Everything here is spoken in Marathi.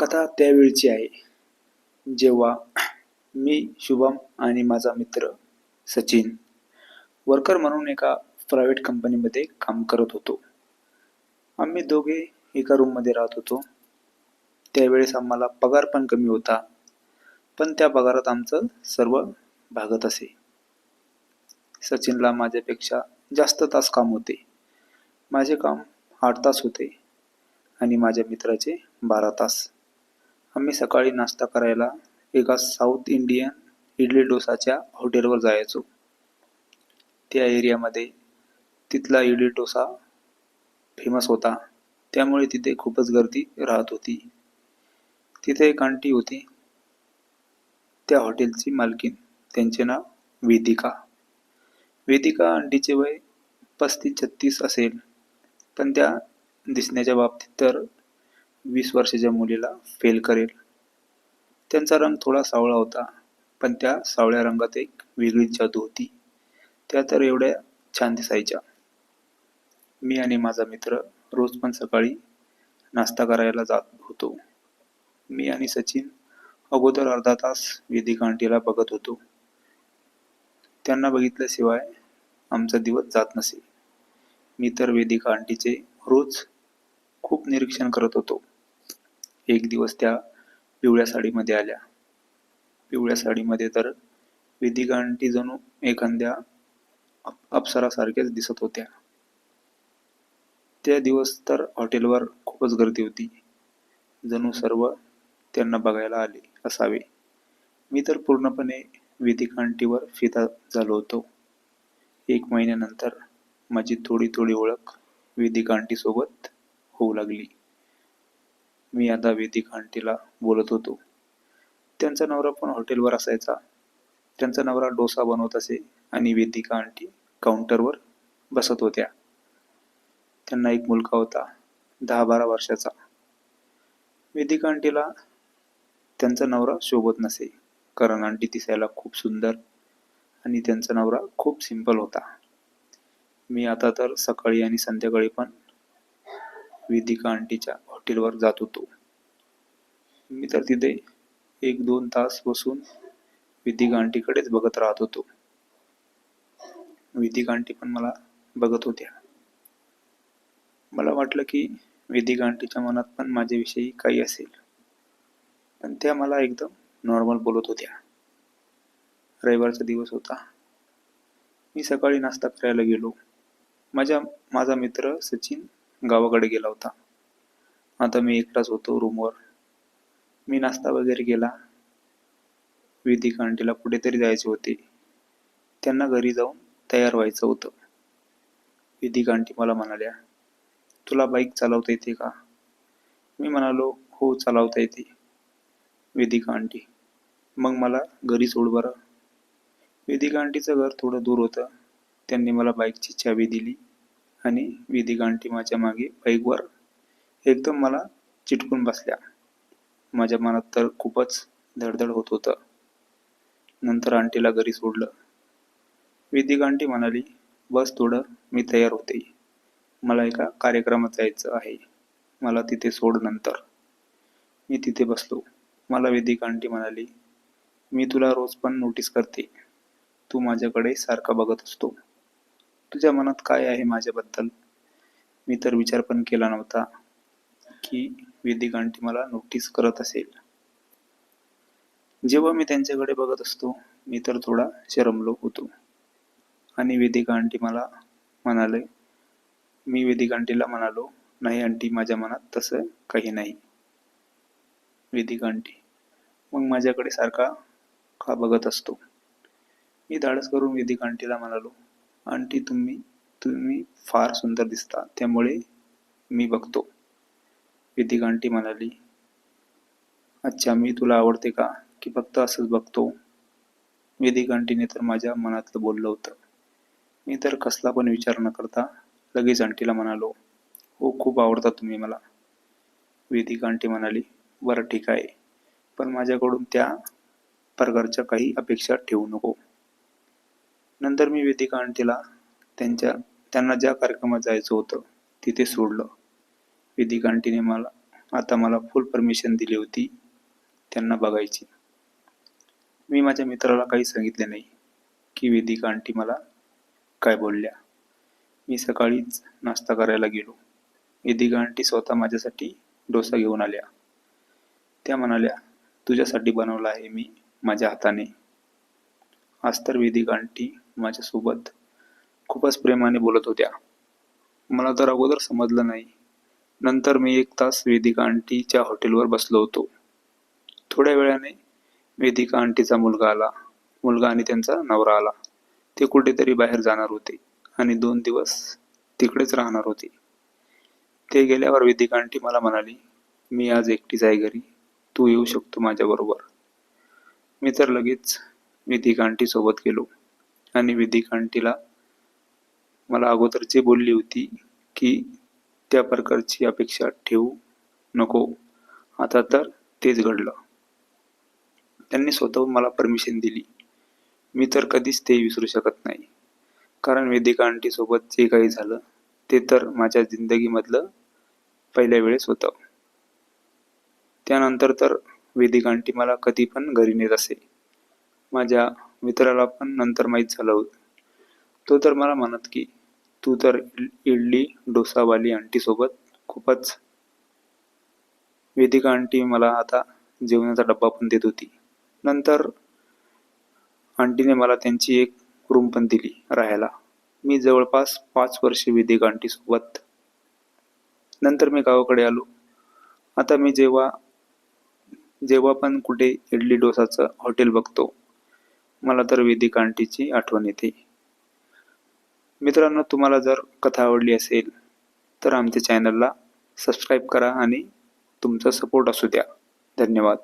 कथा त्यावेळची आहे. जेव्हा मी शुभम आणि माझा मित्र सचिन वर्कर म्हणून एका प्रायव्हेट कंपनीमध्ये काम करत होतो. आम्ही दोघे एका रूममध्ये राहत होतो. त्यावेळेस आम्हाला पगार पण कमी होता पण त्या पगारात आमचं सर्व भागत असे. सचिनला माझ्यापेक्षा जास्त तास काम होते. माझे काम आठ तास होते आणि माझ्या मित्राचे बारा तास. आम्ही सकाळी नाश्ता करायला एका साऊथ इंडियन इडली डोसाच्या हॉटेलवर जायचो. त्या एरियामध्ये तिथला इडली डोसा फेमस होता. त्यामुळे तिथे खूपच गर्दी राहत होती. तिथे एक आंटी होती. त्या हॉटेलची मालकीन त्यांचे नाव वेदिका. वेदिका आंटीचे वय पस्तीस छत्तीस असेल. पण त्या दिसण्याच्या बाबतीत तर वीस वर्षाच्या मुलीला फेल करेल. त्यांचा रंग थोडा सावळा होता पण त्या सावळ्या रंगात एक वेगळीच जादू होती. त्या तर एवढ्या छान दिसायच्या. मी आणि माझा मित्र रोज पण सकाळी नाश्ता करायला जात होतो. मी आणि सचिन अगोदर अर्धा तास वेदिका आंटीला बघत होतो. त्यांना बघितल्याशिवाय आमचा दिवस जात नसे. मी तर वेदिका आंटीचे रोज खूप निरीक्षण करत होतो. एक दिवस त्या पिवळ्या साडीमध्ये आल्या. पिवळ्या साडीमध्ये तर वेदिका आंटी जणू एखाद्या अप्सरासारख्याच दिसत होत्या. त्या दिवस तर हॉटेलवर खूपच गर्दी होती. जणू सर्व त्यांना बघायला आले असावे. मी तर पूर्णपणे वेदिका आंटीवर फिदा झालो होतो. एक महिन्यानंतर माझी थोडी थोडी ओळख वेदिका आंटीसोबत होऊ लागली. मी आता वेदिक आंटीला बोलत होतो. त्यांचा नवरा पण हॉटेलवर असायचा. त्यांचा नवरा डोसा बनवत असे आणि वेदिका आंटी काउंटरवर बसत होत्या. त्यांना एक मुलगा होता दहा बारा वर्षाचा. वेदिका आंटीला त्यांचा नवरा शोभत नसे कारण आंटी दिसायला खूप सुंदर आणि त्यांचा नवरा खूप सिंपल होता. मी आता तर सकाळी आणि संध्याकाळी पण वेदिका आंटीच्या हॉस्टेलवर जात होतो. मी तर तिथे एक दोन तास बसून विधी आंटीकडेच बघत राहत होतो. विधी आंटी पण मला बघत होत्या. मला वाटलं की विधी आंटीच्या मनात पण माझ्याविषयी काही असेल. पण त्या मला एकदम नॉर्मल बोलत होत्या. रविवारचा दिवस होता. मी सकाळी नाश्ता करायला गेलो. माझ्या माझा मित्र सचिन गावाकडे गेला होता. आता मी एकटाच होतो रूमवर मी नाश्ता वगैरे केला. वेदिका आंटीला कुठेतरी जायचे होते. त्यांना घरी जाऊन तयार व्हायचं होतं. वेदिका आंटी मला म्हणाल्या तुला बाईक चालवता येते का? मी म्हणालो हो चालवता येते. वेदिका आंटी मग मला घरी सोड बरं. वेदिका आंटीचं घर थोडं दूर होतं. त्यांनी मला बाईकची चावी दिली आणि वेदिका आंटी माझ्या मागे बाईकवर एकदम मला चिटकून बसल्या. माझ्या मनात तर खूपच धडधड होत होतं. नंतर आंटीला घरी सोडलं. विधिक आंटी म्हणाली बस थोडं मी तयार होते. मला एका कार्यक्रमात जायचं आहे. मला तिथे सोड नंतर. मी तिथे बसलो. मला वेदिक आंटी म्हणाली मी तुला रोज पण नोटीस करते. तू माझ्याकडे सारखा बघत असतो. तुझ्या मनात काय आहे माझ्याबद्दल? मी तर विचार पण केला नव्हता. की वेदिका आंटी मला नोटीस करत असेल. जेव्हा मी त्यांच्याकडे बघत असतो मी तर थोडा शरमलो होतो. आणि वेदिका आंटी मला म्हणाले मी वेदिका आंटीला म्हणालो नाही आंटी माझ्या मनात तसं काही नाही. वेदिका आंटी मग माझ्याकडे सारखा का बघत असतो? मी धाडस करून वेदिका आंटीला म्हणालो आंटी तुम्ही तुम्ही फार सुंदर दिसता त्यामुळे मी बघतो. वेदिका आंटी म्हणाली. अच्छा मी तुला आवडते का? की फक्त असंच बघतो? वेदिका आंटीने तर माझ्या मनातलं बोललं होतं. मी तर कसला पण विचार न करता लगेच आंटीला म्हणालो हो खूप आवडता तुम्ही मला. वेदिका आंटी म्हणाली बरं ठीक आहे. पण माझ्याकडून त्या प्रकारच्या काही अपेक्षा ठेवू नको. नंतर मी वेदिका आंटीला त्यांच्या त्यांना ज्या कार्यक्रमात जायचं होतं तिथे सोडलं. वेदिक आंटीने मला आता मला फुल परमिशन दिली होती त्यांना बघायची. मी माझ्या मित्राला काही सांगितले नाही की वेदिका आंटी मला काय बोलल्या. मी सकाळीच नाश्ता करायला गेलो. वेदिका आंटी स्वतः माझ्यासाठी डोसा घेऊन आल्या. त्या म्हणाल्या तुझ्यासाठी बनवला आहे मी माझ्या हाताने. आज तर वेदिका आंटी माझ्यासोबत खूपच प्रेमाने बोलत होत्या. मला तर अगोदर समजलं नाही नंतर मी एक तास वेदिका आंटीच्या हॉटेलवर बसलो होतो. थोड्या वेळाने वेदिका आंटीचा मुलगा आला. मुलगा आणि त्यांचा नवरा आला. ते कुठेतरी बाहेर जाणार होते आणि दोन दिवस तिकडेच राहणार होते. ते गेल्यावर वेदिका आंटी मला म्हणाली मी आज एकटीच आहे घरी. तू येऊ शकतो माझ्याबरोबर. मी तर लगेच वेदिका आंटीसोबत गेलो आणि वेदिका आंटीला मला अगोदर जे बोलली होती की त्या प्रकारची अपेक्षा ठेवू नको. आता तर तेच घडलं. त्यांनी स्वतःहून मला परमिशन दिली. मी तर कधीच ते विसरू शकत नाही. कारण वेदिका आंटीसोबत जे काही झालं ते तर माझ्या जिंदगीमधलं पहिल्या वेळेस होतं. त्यानंतर तर वेदिका आंटी मला कधी पण घरी नेत असे. माझ्या मित्राला पण नंतर माहीत झालं होतं. तो तर मला म्हणत की तू तर इड- इडली डोसावाली आंटीसोबत खूपच वेदिका आंटी मला आता जेवणाचा डब्बा पण देत होती. नंतर आंटीने मला त्यांची एक रूम पण दिली राहायला. मी जवळपास पाच वर्षे वेदिका आंटीसोबत नंतर मी गावाकडे आलो. आता मी जेव्हा जेव्हा पण कुठे इडली डोसाचं हॉटेल बघतो मला तर वेदिका आंटीची आठवण येते. मित्रांनो तुम्हाला जर कथा आवडली असेल तर आमच्या चॅनलला सबस्क्राईब करा आणि तुमचा सपोर्ट असू द्या. धन्यवाद.